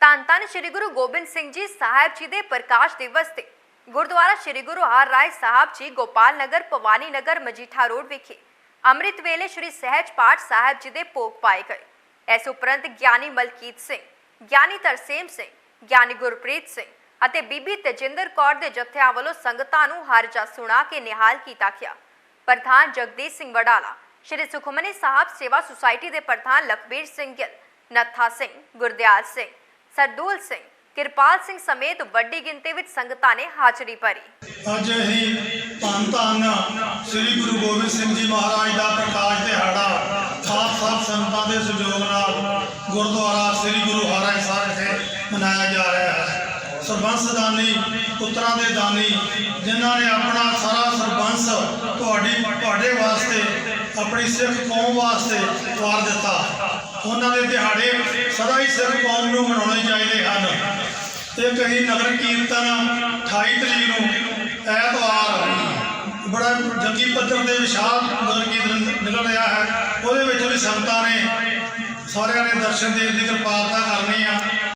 ਧੰਨ ਧੰਨ ਸ੍ਰੀ ਗੁਰੂ ਗੋਬਿੰਦ ਸਿੰਘ ਜੀ ਸਾਹਿਬ ਜੀ ਦੇ ਪ੍ਰਕਾਸ਼ ਦਿਵਸ ਤੇ। ਗੁਰਦੁਆਰਾ ਸ੍ਰੀ ਗੁਰੂ ਹਰ ਰਾਏ ਸਾਹਿਬ ਜੀ, ਗੋਪਾਲ ਨਗਰ, ਭਵਾਨੀ ਨਗਰ, ਮਜੀਠਾ ਰੋਡ ਵਿਖੇ ਅੰਮ੍ਰਿਤ ਵੇਲੇ ਸ੍ਰੀ ਸਹਿਜ ਪਾਠ ਸਾਹਿਬ ਜੀ ਦੇ ਭੋਗ ਪਾਏ ਗਏ। ਇਸ ਉਪਰੰਤ ਗਿਆਨੀ ਮਲਕੀਤ ਸਿੰਘ, ਗਿਆਨੀ ਤਰਸੇਮ ਸਿੰਘ, ਗਿਆਨੀ ਗੁਰਪ੍ਰੀਤ ਸਿੰਘ ਅਤੇ ਬੀਬੀ ਤੇਜਿੰਦਰ ਕੌਰ ਦੇ ਜਥਿਆਂ ਵੱਲੋਂ ਸੰਗਤਾਂ ਨੂੰ ਹਰ ਜਸ ਸੁਣਾ ਕੇ ਨਿਹਾਲ ਕੀਤਾ ਗਿਆ। ਪ੍ਰਧਾਨ ਜਗਦੀਸ਼ ਸਿੰਘ ਵਡਾਲਾ, ਸ਼੍ਰੀ ਸੁਖਮਨੀ ਸਾਹਿਬ ਸੇਵਾ ਸੁਸਾਇਟੀ ਦੇ ਪ੍ਰਧਾਨ ਲਖਬੀਰ ਸਿੰਘ ਗਿੱਲ, ਨੱਥਾ ਸਿੰਘ, ਗੁਰਦਿਆਲ ਸਿੰਘ ਸਰਦੂਲ ਸਿੰਘ, ਕਿਰਪਾਲ ਸਿੰਘ ਸਮੇਤ ਵੱਡੀ ਗਿਣਤੀ ਵਿੱਚ ਸੰਗਤਾਂ ਨੇ ਹਾਜ਼ਰੀ ਭਰੀ। ਅੱਜ ਅਸੀਂ ਧੰਨ ਧੰਨ ਸ੍ਰੀ ਗੁਰੂ ਗੋਬਿੰਦ ਸਿੰਘ ਜੀ ਮਹਾਰਾਜ ਦਾ ਪ੍ਰਕਾਸ਼ ਦਿਹਾੜਾ ਖਾਸ ਖਾਸ ਸੰਤਾਂ ਦੇ ਸਹਿਯੋਗ ਨਾਲ ਗੁਰਦੁਆਰਾ ਸ੍ਰੀ ਗੁਰੂ ਹਰਿ ਸਾਹਿਬ ਵਿਖੇ ਮਨਾਇਆ ਜਾ ਰਿਹਾ ਹੈ। ਸਰਬੰਸ ਦਾਨੀ, ਪੁੱਤਰਾਂ ਦੇ ਦਾਨੀ, ਜਿਨ੍ਹਾਂ ਨੇ ਆਪਣਾ ਸਾਰਾ ਸਰਬੰਸ ਤੁਹਾਡੀ, ਤੁਹਾਡੇ ਵਾਸਤੇ, ਆਪਣੀ ਸਿੱਖ ਕੌਮ ਵਾਸਤੇ ਵਾਰ ਦਿੱਤਾ। ਉਹਨਾਂ ਦੇ ਦਿਹਾੜੇ ਸਦਾ ਹੀ ਸਿੱਖ ਕੌਮ ਨੂੰ ਮਨਾਉਣੇ ਚਾਹੀਦੇ ਹਨ। ਤੇ ਕਈ ਨਗਰ ਕੀਰਤਨ 28 ਤਰੀਕ ਨੂੰ ਐਤਵਾਰ ਬੜਾ ਜੰਗੀ ਪੱਧਰ ਦੇ ਵਿਸ਼ਾਲ ਨਗਰ ਕੀਰਤਨ ਨਿਕਲ ਰਿਹਾ ਹੈ। ਉਹਦੇ ਵਿੱਚ ਵੀ ਸੰਗਤਾਂ ਨੇ ਸਾਰਿਆਂ ਨੇ ਦਰਸ਼ਨ ਦੇਣ ਦੀ ਕਿਰਪਾਲਤਾ ਕਰਨੀ ਆ।